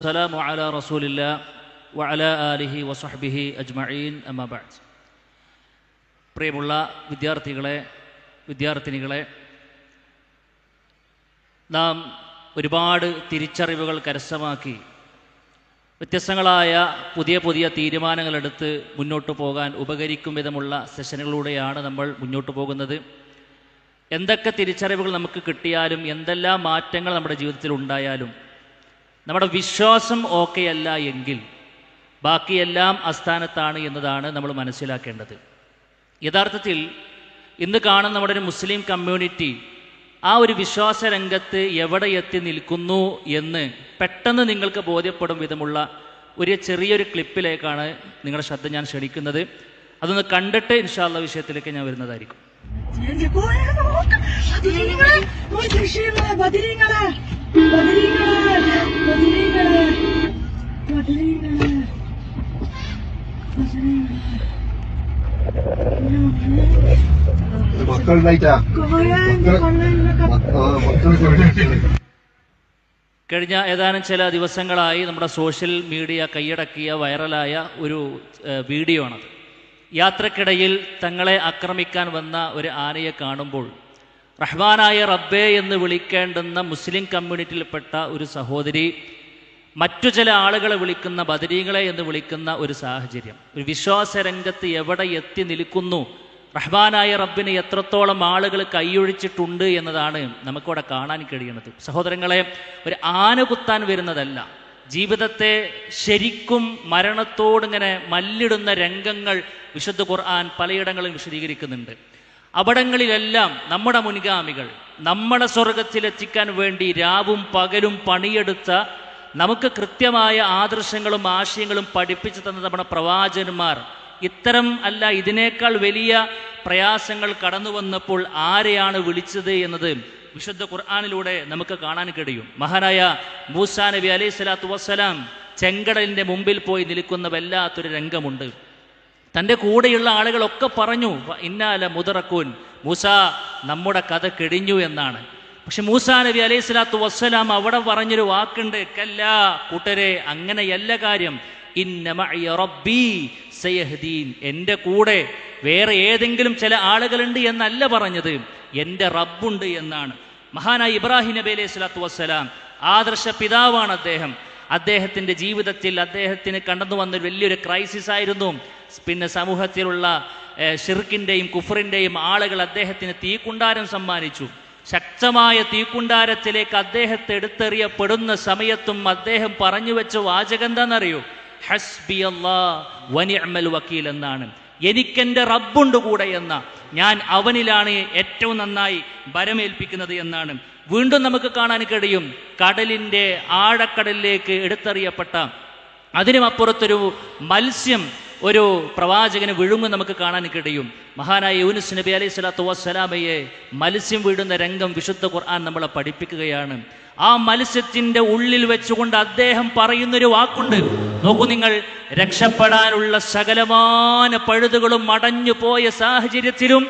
സലാമു الله وعلى വഅല ആലിഹി വസഹ്ബിഹി അജ്മഈൻ بعد. പ്രിയമുള്ള വിദ്യാർത്ഥികളെ വിദ്യാർത്ഥിനികളെ നാം ഒരുപാട് തിരിച്ചറിവുകൾ കരസ്ഥമാക്കി വ്യത്യസ്തങ്ങളായ പുതിയ പുതിയ തീരുമാനങ്ങളെടുത്ത് മുന്നോട്ട് പോകാൻ ഉപകരിക്കും വിധമുള്ള സെഷനുകളിലൂടെയാണ് നമ്മൾ മുന്നോട്ട് പോകുന്നത്. എന്തൊക്കെ തിരിച്ചറിവുകൾ നമുക്ക് കിട്ടിയാലും എന്തെല്ലാം മാറ്റങ്ങൾ നമ്മുടെ ജീവിതത്തിൽ ഉണ്ടായാലും നമ്മുടെ വിശ്വാസം ഓക്കെയല്ല എങ്കിൽ ബാക്കിയെല്ലാം അസ്ഥാനത്താണ് എന്നതാണ് നമ്മൾ മനസ്സിലാക്കേണ്ടത്. യഥാർത്ഥത്തിൽ ഇന്ന് കാണുന്ന നമ്മുടെ ഒരു മുസ്ലിം കമ്മ്യൂണിറ്റി ആ ഒരു വിശ്വാസ രംഗത്ത് എവിടെ എത്തി നിൽക്കുന്നു എന്ന് പെട്ടെന്ന് നിങ്ങൾക്ക് ബോധ്യപ്പെടും വിധമുള്ള ഒരു ചെറിയൊരു ക്ലിപ്പിലേക്കാണ് നിങ്ങളുടെ ശ്രദ്ധ ഞാൻ ക്ഷണിക്കുന്നത്. അതൊന്ന് കണ്ടിട്ട് ഇൻഷാല്ല വിഷയത്തിലേക്ക് ഞാൻ വരുന്നതായിരിക്കും. മക്കൾ കഴിഞ്ഞ ഏതാനും ചില ദിവസങ്ങളായി നമ്മുടെ സോഷ്യൽ മീഡിയ കൈയടക്കിയ വൈറലായ ഒരു വീഡിയോ ആണത് യാത്രക്കിടയിൽ തങ്ങളെ ആക്രമിക്കാൻ വന്ന ഒരു ആനയെ കാണുമ്പോൾ റഹ്മാനായ റബ്ബേ എന്ന് വിളിക്കേണ്ടുന്ന മുസ്ലിം കമ്മ്യൂണിറ്റിയിൽപ്പെട്ട ഒരു സഹോദരി മറ്റു ചില ആളുകളെ വിളിക്കുന്ന ബദരീങ്ങളെ എന്ന് വിളിക്കുന്ന ഒരു സാഹചര്യം. ഒരു വിശ്വാസ രംഗത്ത് എവിടെ എത്തി നിൽക്കുന്നു? റഹ്മാനായ റബ്ബിനെ എത്രത്തോളം ആളുകൾ കൈയൊഴിച്ചിട്ടുണ്ട് എന്നതാണ് നമുക്കവിടെ കാണാൻ കഴിയുന്നത്. സഹോദരങ്ങളെ ഒരു ആന കുത്താൻ വരുന്നതല്ല. ജീവിതത്തെ ശരിക്കും മരണത്തോടിങ്ങനെ മല്ലിടുന്ന രംഗങ്ങൾ വിശുദ്ധ ഖുർആൻ പലയിടങ്ങളും വിശദീകരിക്കുന്നുണ്ട്. അവിടങ്ങളിലെല്ലാം നമ്മുടെ മുൻഗാമികൾ. നമ്മളെ സ്വർഗത്തിലെത്തിക്കാൻ വേണ്ടി രാവും പകലും പണിയെടുത്ത നമുക്ക് കൃത്യമായ ആദർശങ്ങളും ആശയങ്ങളും പഠിപ്പിച്ചു തന്ന നമ്മുടെ പ്രവാചകന്മാർ. ഇത്തരം അല്ല ഇതിനേക്കാൾ വലിയ പ്രയാസങ്ങൾ കടന്നു വന്നപ്പോൾ ആരെയാണ് വിളിച്ചത് എന്നത് വിശുദ്ധ ഖുർആാനിലൂടെ നമുക്ക് കാണാൻ കഴിയും. മഹാനായ മൂസാ നബി അലൈഹി സ്വലാത്തു വസ്സലാം ചെങ്കടലിന്റെ മുമ്പിൽ പോയി നിൽക്കുന്ന വല്ലാത്തൊരു രംഗമുണ്ട്. തന്റെ കൂടെയുള്ള ആളുകളൊക്കെ പറഞ്ഞു "വ ഇന്നാല മുതറക്കൂൻ മൂസ നമ്മുടെ കഥ കെടിഞ്ഞു എന്നാണ്. പക്ഷെ മൂസാ നബി അലൈഹി സ്വലാത്തു വസ്സലാം അവിടെ പറഞ്ഞൊരു വാക്കുണ്ട് കല്ല കൂട്ടരെ അങ്ങനെയല്ല കാര്യം. എന്റെ കൂടെ വേറെ ഏതെങ്കിലും ചില ആളുകളുണ്ട് എന്നല്ല പറഞ്ഞത്. എന്റെ റബ്ബുണ്ട് എന്നാണ്. മഹാനായ ഇബ്രാഹിം നബി അലൈഹി സ്വലാത്തു വസ്സലാം ആദർശ പിതാവാണ് അദ്ദേഹം. അദ്ദേഹത്തിന്റെ ജീവിതത്തിൽ അദ്ദേഹത്തിന് കണ്ടെന്നു വന്നൊരു വലിയൊരു ക്രൈസിസ് ആയിരുന്നു. പിന്നെ സമൂഹത്തിലുള്ള ഷിർക്കിന്റെയും കുഫറിന്റെയും ആളുകൾ അദ്ദേഹത്തിന് തീക്കുണ്ടാരം സമ്മാനിച്ചു. ശക്തമായ തീക്കുണ്ടാരത്തിലേക്ക് അദ്ദേഹത്തെ എടുത്തെറിയപ്പെടുന്ന സമയത്തും അദ്ദേഹം പറഞ്ഞു വെച്ച വാചകം എന്താണെന്നറിയോ? ഹസ്ബി അല്ലാ വക്കീൽ എന്നാണ്. എനിക്കെന്റെ റബ്ബുണ്ട് കൂടെ എന്ന ഞാൻ അവനിലാണ് ഏറ്റവും നന്നായി ഭരമേൽപ്പിക്കുന്നത് എന്നാണ്. വീണ്ടും നമുക്ക് കാണാൻ കഴിയും. കടലിന്റെ ആഴക്കടലിലേക്ക് എടുത്തെറിയപ്പെട്ട അതിനുമപ്പുറത്തൊരു മത്സ്യം ഒരു പ്രവാചകന് വിഴുങ്ങും നമുക്ക് കാണാൻ കഴിയും. മഹാനായ യൂനുസ് നബി അലൈഹി സ്വലാത്തു വസ്സലാമയെ മത്സ്യം വീഴുന്ന രംഗം വിശുദ്ധ ഖുർആൻ നമ്മളെ പഠിപ്പിക്കുകയാണ്. ആ മത്സ്യത്തിന്റെ ഉള്ളിൽ വെച്ചുകൊണ്ട് അദ്ദേഹം പറയുന്നൊരു വാക്കുണ്ട്. നോക്കൂ നിങ്ങൾ രക്ഷപ്പെടാനുള്ള സകലമാന പഴുതുകളും അടഞ്ഞു പോയ സാഹചര്യത്തിലും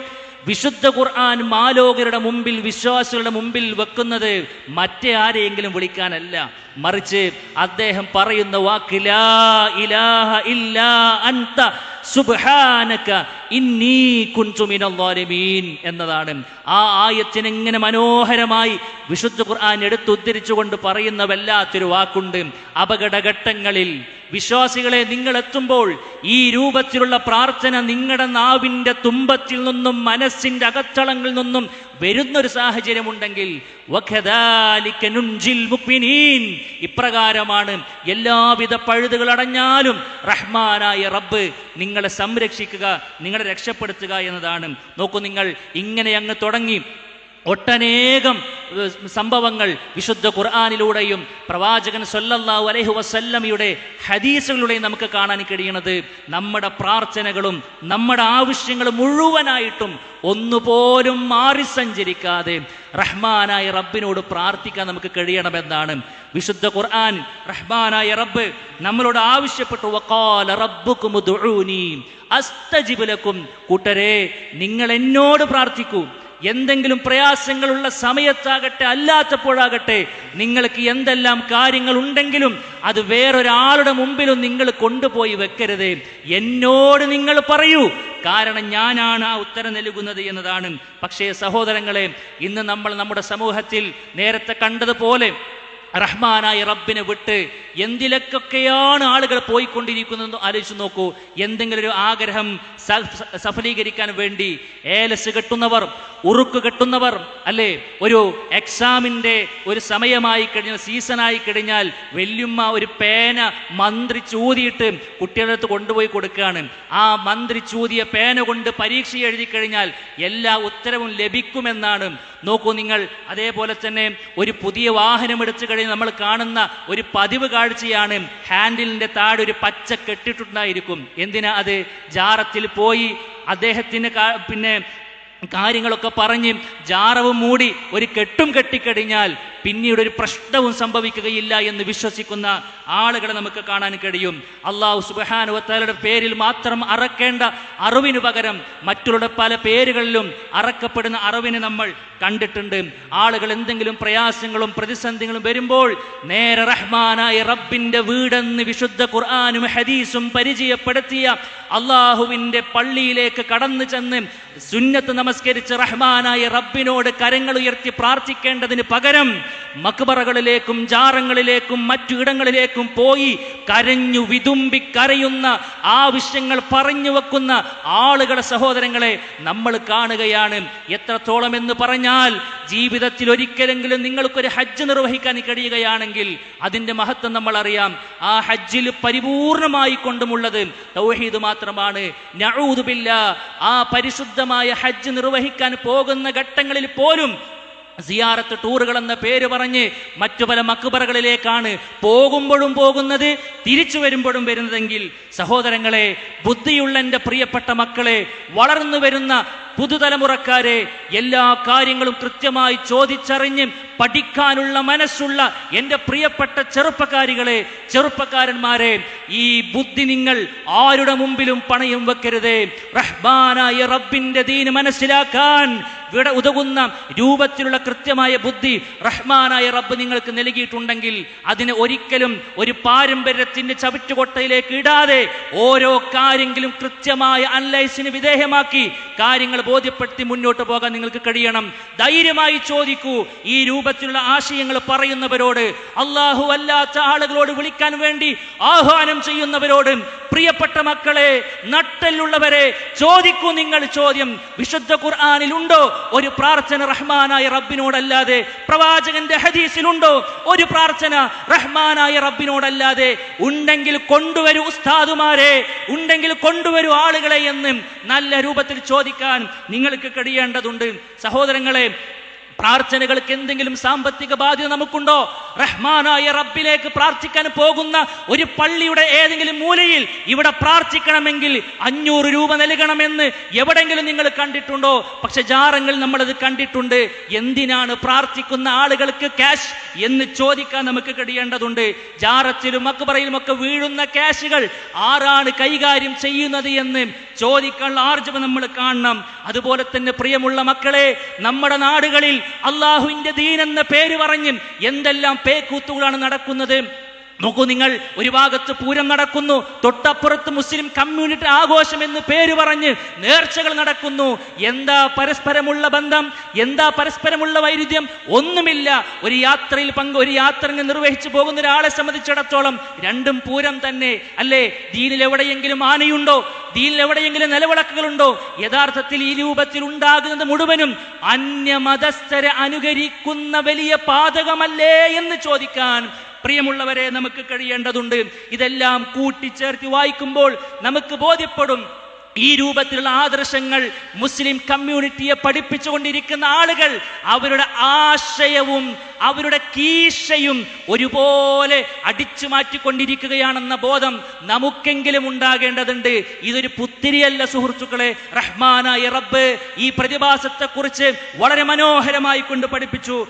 വിശുദ്ധ ഖുർആൻ മാലോകരുടെ മുമ്പിൽ വിശ്വാസികളുടെ മുമ്പിൽ വെക്കുന്നത് മറ്റേ ആരെയെങ്കിലും വിളിക്കാനല്ല. മറിച്ച് അദ്ദേഹം പറയുന്ന വാക്ക് ലാ ഇലാഹ ഇല്ലാ അൻത സുബ്ഹാനക ഇന്നി കുൻതു മിനൽ എന്നതാണ് ആ ആയത്തിനെ ഇങ്ങനെ മനോഹരമായി വിശുദ്ധ ഖുർആൻ എടുത്തുദ്ധരിച്ചുകൊണ്ട് പറയുന്ന വല്ലാത്തൊരു വാക്കുണ്ട് അപകടഘട്ടങ്ങളിൽ വിശ്വാസികളെ നിങ്ങൾ എത്തുമ്പോൾ ഈ രൂപത്തിലുള്ള പ്രാർത്ഥന നിങ്ങളുടെ നാവിന്റെ തുമ്പത്തിൽ നിന്നും മനസ്സിന്റെ അകത്തളങ്ങളിൽ നിന്നും വരുന്നൊരു സാഹചര്യമുണ്ടെങ്കിൽ. ഇപ്രകാരമാണ് എല്ലാവിധ പഴുതുകൾ അടഞ്ഞാലും റഹ്മാനായ റബ്ബ് നിങ്ങളെ സംരക്ഷിക്കുക നിങ്ങളെ രക്ഷപ്പെടുത്തുക എന്നതാണ്. നോക്കൂ നിങ്ങൾ ഇങ്ങനെ അങ്ങ് തുടങ്ങി. ഒട്ടനേകം സംഭവങ്ങൾ വിശുദ്ധ ഖുർആാനിലൂടെയും പ്രവാചകൻ സല്ലല്ലാഹു അലൈഹി വസല്ലമയുടെ ഹദീസുകളിലൂടെയും നമുക്ക് കാണാൻ കഴിയണത് നമ്മുടെ പ്രാർത്ഥനകളും നമ്മുടെ ആവശ്യങ്ങളും മുഴുവനായിട്ടും ഒന്നുപോലും മാറി സഞ്ചരിക്കാതെ റഹ്മാനായ റബ്ബിനോട് പ്രാർത്ഥിക്കാൻ നമുക്ക് കഴിയണമെന്നാണ് വിശുദ്ധ ഖുർആൻ. റഹ്മാനായ റബ്ബ് നമ്മളോട് ആവശ്യപ്പെട്ടു വക്കാല റബ്ബുക്കും കൂട്ടരെ നിങ്ങൾ എന്നോട് പ്രാർത്ഥിക്കൂ. എന്തെങ്കിലും പ്രയാസങ്ങളുള്ള സമയത്താകട്ടെ അല്ലാത്തപ്പോഴാകട്ടെ നിങ്ങൾക്ക് എന്തെല്ലാം കാര്യങ്ങൾ ഉണ്ടെങ്കിലും അത് വേറൊരാളുടെ മുമ്പിലും നിങ്ങൾ കൊണ്ടുപോയി വെക്കരുത്. എന്നോട് നിങ്ങൾ പറയൂ. കാരണം ഞാനാണ് ആ ഉത്തരം നൽകുന്നത് എന്നതാണ്. പക്ഷേ സഹോദരങ്ങളെ ഇന്ന് നമ്മൾ നമ്മുടെ സമൂഹത്തിൽ നേരത്തെ കണ്ടതുപോലെ റഹ്മാനായ റബ്ബിനെ വിട്ട് എന്തിലൊക്കെയാണ് ആളുകൾ പോയിക്കൊണ്ടിരിക്കുന്നത് ആലോചിച്ച് നോക്കൂ. എന്തെങ്കിലും ഒരു ആഗ്രഹം സഫലീകരിക്കാൻ വേണ്ടി ഏലസ് കെട്ടുന്നവർ ഉറുക്ക് കെട്ടുന്നവർ അല്ലേ? ഒരു എക്സാമിന്റെ ഒരു സമയമായി കഴിഞ്ഞാൽ സീസണായി കഴിഞ്ഞാൽ വല്യമ്മ ഒരു പേന മന്ത്രി ചൂതിയിട്ട് കുട്ടികളുടെ അടുത്ത് കൊണ്ടുപോയി കൊടുക്കുകയാണ്. ആ മന്ത്രി ചൂതിയ പേന കൊണ്ട് പരീക്ഷ എഴുതി കഴിഞ്ഞാൽ എല്ലാ ഉത്തരവും ലഭിക്കുമെന്നാണ് നോക്കൂ നിങ്ങൾ അതേപോലെ തന്നെ ഒരു പുതിയ വാഹനം എടുത്തു കഴിഞ്ഞ് നമ്മൾ കാണുന്ന ഒരു പതിവ് കാഴ്ചയാണ്. ഹാൻഡിലിന്റെ താഴെ ഒരു പച്ച കെട്ടിട്ടുണ്ടായിരിക്കും. എന്തിനാ അത്? ജാറത്തിൽ പോയി അദ്ദേഹത്തിന് പിന്നെ കാര്യങ്ങളൊക്കെ പറഞ്ഞ് ജാറവും മൂടി ഒരു കെട്ടും കെട്ടിക്കഴിഞ്ഞാൽ പിന്നീട് ഒരു പ്രശ്നവും സംഭവിക്കുകയില്ല എന്ന് വിശ്വസിക്കുന്ന ആളുകളെ നമുക്ക് കാണാൻ കഴിയും. അള്ളാഹു സുബാനുവത്താലയുടെ പേരിൽ മാത്രം അറക്കേണ്ട അറിവിന് പകരം മറ്റുള്ള പല പേരുകളിലും അറക്കപ്പെടുന്ന അറിവിനെ നമ്മൾ കണ്ടിട്ടുണ്ട്. ആളുകൾ എന്തെങ്കിലും പ്രയാസങ്ങളും പ്രതിസന്ധികളും വരുമ്പോൾ നേരെ റഹ്മാനായ റബ്ബിന്റെ വീടെന്ന് വിശുദ്ധ ഖുർആാനും ഹദീസും പരിചയപ്പെടുത്തിയ അള്ളാഹുവിന്റെ പള്ളിയിലേക്ക് കടന്നു ചെന്ന് സുന്നത്ത് നമസ്കരിച്ച് റഹ്മാനായ റബ്ബിനോട് കരങ്ങൾ ഉയർത്തി പ്രാർത്ഥിക്കേണ്ടതിന് പകരം മക്ബറകളിലേക്കും ജാറങ്ങളിലേക്കും മറ്റു ഇടങ്ങളിലേക്കും പോയി കരഞ്ഞു വിതുമ്പി കരയുന്ന ആവശ്യങ്ങൾ പറഞ്ഞു വെക്കുന്ന ആളുകളെ സഹോദരങ്ങളെ നമ്മൾ കാണുകയാണ്. എത്രത്തോളം എന്ന് പറഞ്ഞാൽ ജീവിതത്തിൽ ഒരിക്കലെങ്കിലും നിങ്ങൾക്കൊരു ഹജ്ജ് നിർവഹിക്കാൻ കഴിയുകയാണെങ്കിൽ അതിന്റെ മഹത്വം നമ്മൾ അറിയാം ആ ഹജ്ജിൽ പരിപൂർണമായി കൊണ്ടുമുള്ളത് തൗഹീദ് മാത്രമാണ്. ആ പരിശുദ്ധമായ ഹജ്ജ് നിർവഹിക്കാൻ പോകുന്ന ഘട്ടങ്ങളിൽ പോലും സിയാറത്ത് ടൂറുകൾ എന്ന പേര് പറഞ്ഞ് മറ്റു പല മക്കുബറകളിലേക്കാണ് പോകുമ്പോഴും പോകുന്നത് തിരിച്ചു വരുമ്പോഴും വരുന്നതെങ്കിൽ സഹോദരങ്ങളെ ബുദ്ധിയുള്ള എന്റെ പ്രിയപ്പെട്ട മക്കളെ വളർന്നു വരുന്ന പുതുതലമുറക്കാരെ എല്ലാ കാര്യങ്ങളും കൃത്യമായി ചോദിച്ചറിഞ്ഞ് പഠിക്കാനുള്ള മനസ്സുള്ള എന്റെ പ്രിയപ്പെട്ട ചെറുപ്പക്കാരികളെ ചെറുപ്പക്കാരന്മാരെ ഈ ബുദ്ധി നിങ്ങൾ ആരുടെ മുമ്പിലും പണയം വെക്കരുതേ. റഹ്മാനായ റബ്ബിന്റെ ദീന് മനസ്സിലാക്കാൻ വിട ഉതകുന്ന രൂപത്തിലുള്ള കൃത്യമായ ബുദ്ധി റഹ്മാനായ റബ്ബ് നിങ്ങൾക്ക് നൽകിയിട്ടുണ്ടെങ്കിൽ അതിനെ ഒരിക്കലും ഒരു പാരമ്പര്യത്തിന്റെ ചവിറ്റുകൊട്ടയിലേക്ക് ഇടാതെ ഓരോ കാര്യങ്ങളും കൃത്യമായ അനലൈസിന് വിധേയമാക്കി കാര്യങ്ങൾ ബോധ്യപ്പെടുത്തി മുന്നോട്ട് പോകാൻ നിങ്ങൾക്ക് കഴിയണം. ധൈര്യമായി ചോദിക്കൂ. ഈ രൂപത്തിലുള്ള ആശയങ്ങൾ പറയുന്നവരോട് അള്ളാഹു അല്ലാത്ത ആളുകളോട് വിളിക്കാൻ വേണ്ടി ആഹ്വാനം ചെയ്യുന്നവരോട് പ്രിയപ്പെട്ട മക്കളെ നട്ടലുള്ളവരെ ചോദിക്കൂ നിങ്ങൾ ചോദ്യം. വിശുദ്ധ ഖുർആാനിൽ ഉണ്ടോ ഒരു പ്രാർത്ഥന റഹ്മാനായ റബ്ബിനോടല്ലാതെ. പ്രവാചകന്റെ ഹദീസിലുണ്ടോ? ഒരു പ്രാർത്ഥന റഹ്മാനായ റബ്ബിനോടല്ലാതെ. ഉണ്ടെങ്കിൽ കൊണ്ടുവരൂ ഉസ്താദുമാരെ ഉണ്ടെങ്കിൽ കൊണ്ടുവരൂ ആളുകളെ എന്നും നല്ല രൂപത്തിൽ ചോദിക്കാൻ നിങ്ങൾക്ക് കഴിയേണ്ടതുണ്ട്. സഹോദരങ്ങളെ പ്രാർത്ഥനകൾക്ക് എന്തെങ്കിലും സാമ്പത്തിക ബാധ്യത നമുക്കുണ്ടോ? റഹ്മാനായ റബ്ബിലേക്ക് പ്രാർത്ഥിക്കാൻ പോകുന്ന ഒരു പള്ളിയുടെ ഏതെങ്കിലും മൂലയിൽ ഇവിടെ പ്രാർത്ഥിക്കണമെങ്കിൽ അഞ്ഞൂറ് രൂപ നൽകണമെന്ന് എവിടെങ്കിലും നിങ്ങൾ കണ്ടിട്ടുണ്ടോ? പക്ഷെ ജാറങ്ങൾ നമ്മളത് കണ്ടിട്ടുണ്ട്. എന്തിനാണ് പ്രാർത്ഥിക്കുന്ന ആളുകൾക്ക് ക്യാഷ് എന്ന് ചോദിക്കാൻ നമുക്ക് കഴിയേണ്ടതുണ്ട്. ജാറത്തിലും അക്ബറയിലും ഒക്കെ വീഴുന്ന ക്യാഷുകൾ ആരാണ് കൈകാര്യം ചെയ്യുന്നത് എന്ന് ചോദിക്കാനുള്ള ആർജവം നമ്മൾ കാണണം. അതുപോലെ തന്നെ പ്രിയമുള്ള മക്കളെ നമ്മുടെ നാടുകളിൽ അള്ളാഹുവിന്റെ ദീൻ എന്ന പേര് പറഞ്ഞ് എന്തെല്ലാം പേക്കൂത്തുകളാണ് നടക്കുന്നത്. നോക്കൂ നിങ്ങൾ ഒരു ഭാഗത്ത് പൂരം നടക്കുന്നു തൊട്ടപ്പുറത്ത് മുസ്ലിം കമ്മ്യൂണിറ്റി ആഘോഷം എന്ന് പേര് പറഞ്ഞ് നേർച്ചകൾ നടക്കുന്നു. എന്താ പരസ്പരമുള്ള ബന്ധം? എന്താ പരസ്പരമുള്ള വൈരുദ്ധ്യം? ഒന്നുമില്ല. ഒരു യാത്രയിൽ പങ്ക് ഒരു യാത്ര നിർവഹിച്ചു പോകുന്ന ഒരാളെ സംബന്ധിച്ചിടത്തോളം രണ്ടും പൂരം തന്നെ. അല്ലേ? ദീനിൽ എവിടെയെങ്കിലും ആനയുണ്ടോ? ദീനിൽ എവിടെയെങ്കിലും നിലവിളക്കുകളുണ്ടോ? യഥാർത്ഥത്തിൽ ഈ രൂപത്തിൽ ഉണ്ടാകുന്നത് മുഴുവനും അന്യമതസ്ഥരെ അനുകരിക്കുന്ന വലിയ പാതകമല്ലേ എന്ന് ചോദിക്കാൻ പ്രിയമുള്ളവരെ നമുക്ക് കഴിയേണ്ടതുണ്ട്. ഇതെല്ലാം കൂട്ടിച്ചേർത്ത് വായിക്കുമ്പോൾ നമുക്ക് ബോധ്യപ്പെടും. ഈ രൂപത്തിലുള്ള ആദർശങ്ങൾ മുസ്ലിം കമ്മ്യൂണിറ്റിയെ പഠിപ്പിച്ചുകൊണ്ടിരിക്കുന്ന ആളുകൾ അവരുടെ ആശയവും അവരുടെ കീശയും ഒരുപോലെ അടിച്ചു മാറ്റിക്കൊണ്ടിരിക്കുകയാണെന്ന ബോധം നമുക്കെങ്കിലും ഉണ്ടാകേണ്ടതുണ്ട്. ഇതൊരു പുത്തിരിയല്ല സുഹൃത്തുക്കളെ. റഹ്മാനായ റബ്ബ് ഈ പ്രതിഭാസത്തെക്കുറിച്ച് വളരെ മനോഹരമായി കൊണ്ട് പഠിപ്പിച്ചു.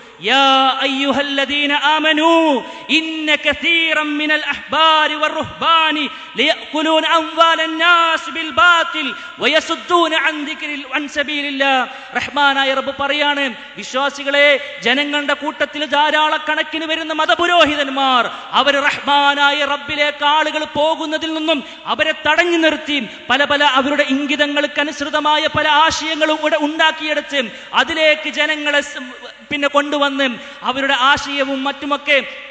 റഹ്മാനായ റബ്ബ് പറയാണ് വിശ്വാസികളെ ജനങ്ങളുടെ കൂട്ടത്തിൽ ധാരാളക്കണക്കിന് വരുന്ന മതപുരോഹിതന്മാർ അവർ റഹ്മാനായ റബ്ബിലേക്ക് ആളുകൾ പോകുന്നതിൽ നിന്നും അവരെ തടഞ്ഞു നിർത്തി പല പല അവരുടെ ഇംഗിതങ്ങൾക്ക് അനുസൃതമായ പല ആശയങ്ങളും ഇവിടെ ഉണ്ടാക്കിയെടുത്ത് അതിലേക്ക് ജനങ്ങളെ പിന്നെ കൊണ്ടുവന്ന് അവരുടെ ആശയവും മറ്റുമൊക്കെ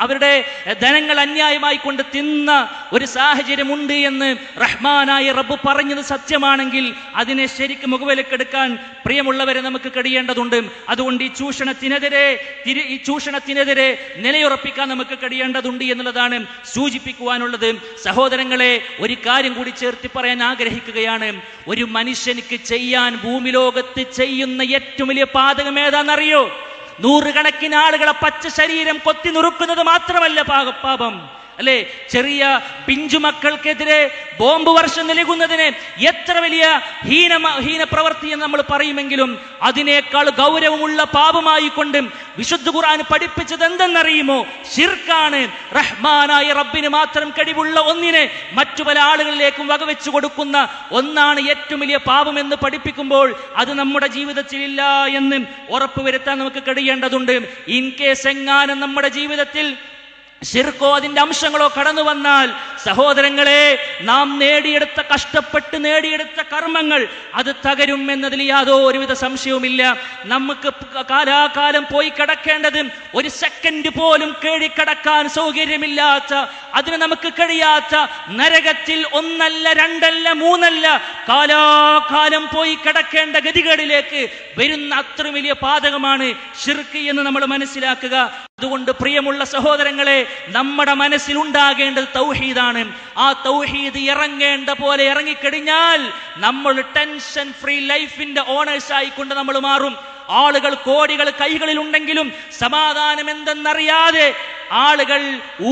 അവരുടെ ധനങ്ങൾ അന്യായമായി കൊണ്ട് തിന്ന ഒരു സാഹചര്യമുണ്ട് എന്ന് റഹ്മാനായ റബ്ബ് പറഞ്ഞത് സത്യമാണെങ്കിൽ അതിനെ ശരിക്കും മുഖവിലക്കെടുക്കാൻ പ്രിയമുള്ളവരെ നമുക്ക് കഴിയേണ്ടതുണ്ട്. അതുകൊണ്ട് ഈ ചൂഷണത്തിനെതിരെ തിരി- ഈ ചൂഷണത്തിനെതിരെ നിലയുറപ്പിക്കാൻ നമുക്ക് കഴിയേണ്ടതുണ്ട് എന്നുള്ളതാണ് സൂചിപ്പിക്കുവാനുള്ളത്. സഹോദരങ്ങളെ ഒരു കാര്യം കൂടി ചേർത്തി പറയാൻ ആഗ്രഹിക്കുകയാണ്. ഒരു മനുഷ്യനിക്ക് ചെയ്യാൻ ഭൂമി ലോകത്ത് ചെയ്യുന്ന ഏറ്റവും വലിയ പാതകം ഏതാണെന്നറിയോ? നൂറുകണക്കിന് ആളുകളെ പച്ച ശരീരം കൊത്തി നുറുക്കുന്നത് മാത്രമല്ല പാപം. അല്ലെ? ചെറിയ പിഞ്ചുമക്കൾക്കെതിരെ ബോംബ് വർഷം നൽകുന്നതിന് എത്ര വലിയ ഹീന ഹീന പ്രവൃത്തി എന്ന് നമ്മൾ പറയുമെങ്കിലും അതിനേക്കാൾ ഗൗരവമുള്ള പാപമായി കൊണ്ട് വിശുദ്ധ ഖുർആൻ പഠിപ്പിച്ചത് എന്തെന്നറിയുമോ? ഷിർക്കാണ് റഹ്മാനായ റബ്ബിന് മാത്രം കഴിവുള്ള ഒന്നിനെ മറ്റു പല ആളുകളിലേക്കും വകവെച്ചു കൊടുക്കുന്ന ഒന്നാണ് ഏറ്റവും വലിയ പാപം എന്ന് പഠിപ്പിക്കുമ്പോൾ അത് നമ്മുടെ ജീവിതത്തിൽ ഇല്ല എന്ന് ഉറപ്പുവരുത്താൻ നമുക്ക് കഴിയേണ്ടതുണ്ട്. ഇൻ കേസ് എങ്ങാനും നമ്മുടെ ജീവിതത്തിൽ ശിർക്കോ അതിന്റെ അംശങ്ങളോ കടന്നു വന്നാൽ സഹോദരങ്ങളെ നാം നേടിയെടുത്ത കഷ്ടപ്പെട്ട് നേടിയെടുത്ത കർമ്മങ്ങൾ അത് തകരും എന്നതിൽ യാതൊരുവിധ സംശയവുമില്ല. നമുക്ക് കാലാകാലം പോയി കിടക്കേണ്ടത് ഒരു സെക്കൻഡ് പോലും കേടിക്കടക്കാൻ സൗകര്യമില്ലാത്ത അതിന് നമുക്ക് കഴിയാത്ത നരകത്തിൽ ഒന്നല്ല രണ്ടല്ല മൂന്നല്ല കാലാകാലം പോയി കിടക്കേണ്ട ഗതികേടിലേക്ക് വരുന്ന അത്ര വലിയ പാതകമാണ് ഷിർക്ക് എന്ന് നമ്മൾ മനസ്സിലാക്കുക. അതുകൊണ്ട് പ്രിയമുള്ള സഹോദരങ്ങളെ നമ്മുടെ മനസ്സിലുണ്ടാകേണ്ടത് തൗഹീദാണ്. ആ തൗഹീദ് ഇറങ്ങേണ്ട പോലെ ഇറങ്ങിക്കഴിഞ്ഞാൽ നമ്മൾ ടെൻഷൻ ഫ്രീ ലൈഫിന്റെ ഓണേഴ്സ് ആയിക്കൊണ്ട് നമ്മൾ മാറും. ആളുകൾ കോടികൾ കൈകളിൽ ഉണ്ടെങ്കിലും സമാധാനം എന്തെന്നറിയാതെ ആളുകൾ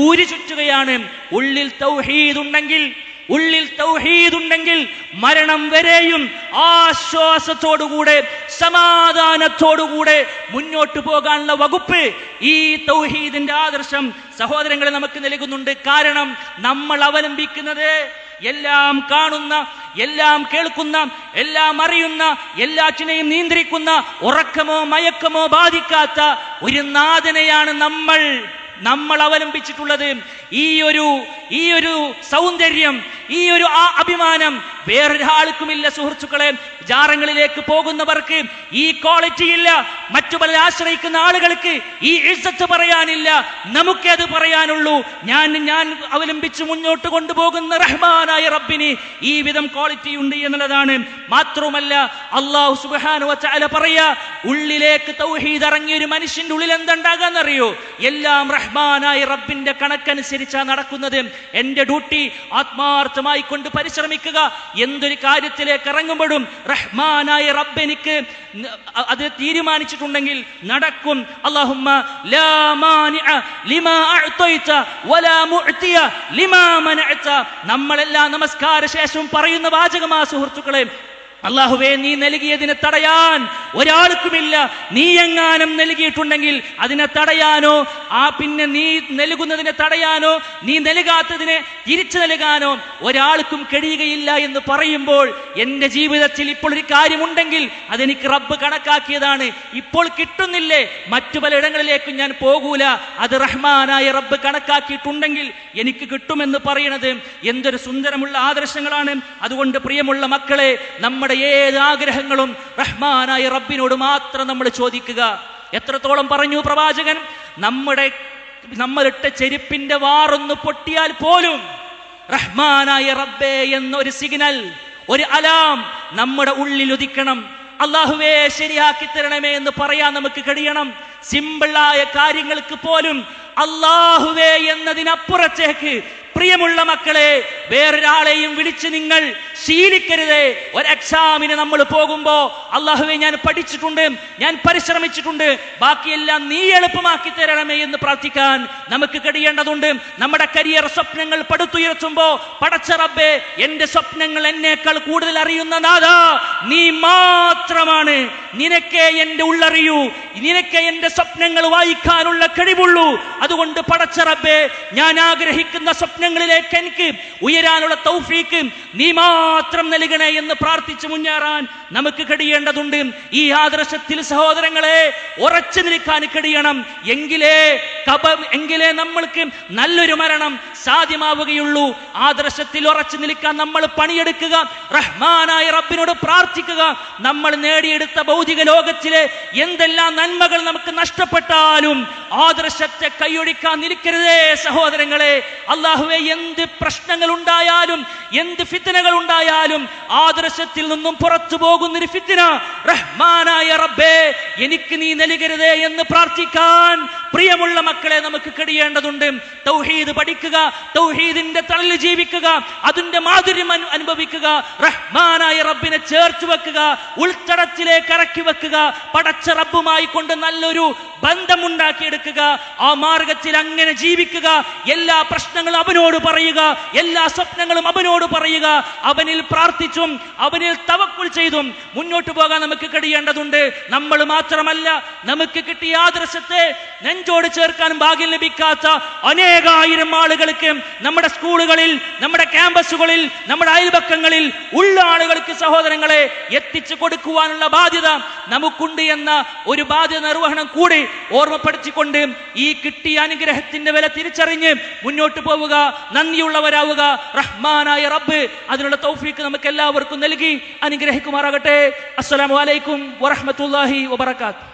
ഊരി ചുറ്റുകയാണ് ഉള്ളിൽ തൗഹീദ് ഉണ്ടെങ്കിൽ ഉള്ളിൽ തൗഹീദുണ്ടെങ്കിൽ മരണം വരെയും ആശ്വാസത്തോടുകൂടെ സമാധാനത്തോടുകൂടെ മുന്നോട്ട് പോകാനുള്ള വകുപ്പ് ഈ തൗഹീദിന്റെ ആദർശം സഹോദരങ്ങളെ നമുക്ക് നൽകുന്നുണ്ട്. കാരണം നമ്മൾ അവലംബിക്കുന്നത് എല്ലാം കാണുന്ന എല്ലാം കേൾക്കുന്ന എല്ലാം അറിയുന്ന എല്ലാറ്റിനെയും നിയന്ത്രിക്കുന്ന ഉറക്കമോ മയക്കമോ ബാധിക്കാത്ത ഒരു നാഥനെയാണ് നമ്മൾ. നമ്മൾ അവലംബിച്ചിട്ടുള്ളത്. ഈ ഒരു ഈ ഒരു സൗന്ദര്യം ഈ ഒരു ആ അഭിമാനം വേറൊരാൾക്കുമില്ല സുഹൃത്തുക്കളെ. ജാറങ്ങളിലേക്ക് പോകുന്നവർക്ക് ഈ ക്വാളിറ്റി ഇല്ല. മറ്റു പല ആശ്രയിക്കുന്ന ആളുകൾക്ക് ഈ ഇഴ്സത്ത് പറയാനില്ല. നമുക്കേ അത് പറയാനുള്ളൂ. ഞാൻ ഞാൻ അവലംബിച്ച് മുന്നോട്ട് കൊണ്ടുപോകുന്ന റഹ്മാനായ റബ്ബിന് ഈ വിധം ക്വാളിറ്റി ഉണ്ട് എന്നുള്ളതാണ്. മാത്രവുമല്ല അള്ളാഹു സുബാനു വച്ചാല പറയാ ഉള്ളിലേക്ക് തൗഹീദ് ഇറങ്ങിയ ഒരു മനുഷ്യന്റെ ഉള്ളിൽ എന്തുണ്ടാകാന്നറിയോ എല്ലാം റഹ്മാനായ റബ്ബിന്റെ കണക്കനുസരിച്ചാ നടക്കുന്നത്. എന്റെ ഡ്യൂട്ടി ആത്മാർത്ഥമായി കൊണ്ട് പരിശ്രമിക്കുക. എന്തൊരു കാര്യത്തിലേക്ക് ഇറങ്ങുമ്പോഴും റഹ്മാനായ റബ്ബ് എനിക്ക് അത് തീരുമാനിച്ചിട്ടുണ്ടെങ്കിൽ നടക്കും. മനഅത. നമ്മളെല്ലാം നമസ്കാര ശേഷം പറയുന്ന വാചകമാ സുഹൃത്തുക്കളെ അള്ളാഹുവേ നീ നൽകിയതിനെ തടയാൻ ഒരാൾക്കുമില്ല. നീ എങ്ങാനും നൽകിയിട്ടുണ്ടെങ്കിൽ അതിനെ തടയാനോ ആ പിന്നെ നീ നൽകുന്നതിനെ തടയാനോ നീ നൽകാത്തതിനെ തിരിച്ചു നൽകാനോ ഒരാൾക്കും കഴിയുകയില്ല എന്ന് പറയുമ്പോൾ എന്റെ ജീവിതത്തിൽ ഇപ്പോൾ ഒരു കാര്യമുണ്ടെങ്കിൽ അതെനിക്ക് റബ്ബ് കണക്കാക്കിയതാണ്. ഇപ്പോൾ കിട്ടുന്നില്ലേ? മറ്റു പലയിടങ്ങളിലേക്കും ഞാൻ പോകൂല. അത് റഹ്മാനായ റബ്ബ് കണക്കാക്കിയിട്ടുണ്ടെങ്കിൽ എനിക്ക് കിട്ടുമെന്ന് പറയുന്നത് എന്തൊരു സുന്ദരമുള്ള ആദർശങ്ങളാണ്. അതുകൊണ്ട് പ്രിയമുള്ള മക്കളെ നമ്മുടെ ഏത് ആഗ്രഹങ്ങളും റഹ്മാനായ റബ്ബിനോട് മാത്രം നമ്മൾ ചോദിക്കുക. എത്രത്തോളം പറഞ്ഞു പ്രവാചകൻ? നമ്മുടെ നമ്മളിട്ട ചെരുപ്പിന്റെ വാറൊന്ന് പൊട്ടിയാൽ പോലും റഹ്മാനായ റബ്ബേ എന്നൊരു സിഗ്നൽ ഒരു അലാം നമ്മുടെ ഉള്ളിൽ ഉദിക്കണം. അള്ളാഹുവേ ശരിയാക്കി തരണമേ എന്ന് പറയാൻ നമുക്ക് കഴിയണം. സിമ്പിളായ കാര്യങ്ങൾക്ക് പോലും അള്ളാഹുവേ എന്നതിനപ്പുറത്തേക്ക് പ്രിയമുള്ള മക്കളെ വേറൊരാളെയും വിളിച്ച് നിങ്ങൾ ശീലിക്കരുത്. ഒരു എക്സാമിന് നമ്മൾ പോകുമ്പോ അള്ളാഹുവെ ഞാൻ പഠിച്ചിട്ടുണ്ട് ഞാൻ പരിശ്രമിച്ചിട്ടുണ്ട്. ബാക്കിയെല്ലാം നീ എളുപ്പമാക്കി തരണമേ എന്ന് പ്രാർത്ഥിക്കാൻ നമുക്ക് കഴിയേണ്ടതുണ്ട്. നമ്മുടെ കരിയർ സ്വപ്നങ്ങൾ പടുത്തുയർത്തുമ്പോ പടച്ച റബ്ബേ എന്റെ സ്വപ്നങ്ങൾ എന്നേക്കാൾ കൂടുതൽ അറിയുന്ന നാഥ നീ മാത്രമാണ്. നിനക്കേ എന്റെ ഉള്ളറിയൂ. നിനക്കേ എന്റെ സ്വപ്നങ്ങൾ വായിക്കാനുള്ള കഴിവുള്ളൂ. അതുകൊണ്ട് പടച്ച റബ്ബേ ഞാൻ ആഗ്രഹിക്കുന്ന സ്വപ്നങ്ങളിലേക്ക് എനിക്ക് ഉയരാനുള്ള തൗഫീക്ക് നീ മാത്രം നൽകണേ എന്ന് പ്രാർത്ഥിച്ചു മുന്നേറാൻ നമുക്ക് കഴിയേണ്ടതുണ്ട്. ഈ ആദർശത്തിൽ സഹോദരങ്ങളെ ഉറച്ചു നിൽക്കാൻ കഴിയണം. എങ്കിലേ കപ എങ്കിലേ നമ്മൾക്ക് നല്ലൊരു മരണം സാധ്യമാവുകയുള്ളൂ. ആദർശത്തിൽ ഉറച്ചു നിൽക്കാൻ നമ്മൾ പണിയെടുക്കുക. റഹ്മാനായ റബ്ബിനോട് പ്രാർത്ഥിക്കുക. നമ്മൾ നേടിയെടുത്ത ഭൗതിക ലോകത്തിലെ എന്തെല്ലാം നന്മകൾ നമുക്ക് നഷ്ടപ്പെട്ടാലും ആദർശത്തെ കൈയൊഴിക്കാൻ നിൽക്കരുതേ സഹോദരങ്ങളെ. അള്ളാഹുവെ എന്ത് പ്രശ്നങ്ങൾ ഉണ്ടായാലും എന്ത് ഫിത്തനകൾ ഉണ്ടായാലും ആദർശത്തിൽ നിന്നും പുറത്തു പോകുന്നൊരു ഫിത്തിന. റഹ്മാനായ റബ്ബേ എനിക്ക് നീ നൽകരുതേ എന്ന് പ്രാർത്ഥിക്കാൻ പ്രിയമുള്ള മക്കളെ നമുക്ക് കഴിയേണ്ടതുണ്ട് തൗഹീദ് പഠിക്കുക തൗഹീദിന്റെ തണലിൽ ജീവിക്കുക അതിന്റെ മാധുര്യം അനു- അനുഭവിക്കുക റഹ്മാനായ റബ്ബിനെ ചേർച്ചു വെക്കുക ഉൾത്തടത്തിലേക്ക് ഇറക്കി വെക്കുക പടച്ച റബ്ബുമായി കൊണ്ട് നല്ലൊരു ബന്ധമുണ്ടാക്കിയെടുക്കുക ആ മാർഗത്തിൽ അങ്ങനെ ജീവിക്കുക എല്ലാ പ്രശ്നങ്ങളും അവനോട് പറയുക എല്ലാ സ്വപ്നങ്ങളും അവനോട് പറയുക അവനിൽ പ്രാർത്ഥിച്ചും അവനിൽ തവക്കുൾ ചെയ്തും മുന്നോട്ട് പോകാൻ നമുക്ക് കഴിയേണ്ടതുണ്ട്. നമ്മൾ മാത്രമല്ല നമുക്ക് കിട്ടിയ ആദർശത്തെ നെഞ്ചോട് ചേർക്കാൻ ഭാഗ്യം ലഭിക്കാത്ത അനേകായിരം ആളുകൾക്ക് നമ്മുടെ സ്കൂളുകളിൽ നമ്മുടെ ക്യാമ്പസുകളിൽ നമ്മുടെ അയൽപക്കങ്ങളിൽ ഉള്ള ആളുകൾക്ക് സഹോദരങ്ങളെ എത്തിച്ചു കൊടുക്കുവാനുള്ള ബാധ്യത നമുക്കുണ്ട് എന്ന ഒരു ബാധ്യത നിർവഹണം കൂടി ഓർമ്മപ്പെടുത്തിക്കൊണ്ട് ഈ കിട്ടിയ അനുഗ്രഹത്തിന്റെ വില തിരിച്ചറിഞ്ഞ് മുന്നോട്ട് പോവുക നന്ദിയുള്ളവരാവുക. റഹ്മാനായ റബ്ബ് അതിനുള്ള തൗഫീക്ക് നമുക്ക് എല്ലാവർക്കും നൽകി അനുഗ്രഹിക്കുമാറാകട്ടെ. അസ്സലാമലൈക്കും വറഹ്മത്തുള്ളാഹി വബറകാത്ത്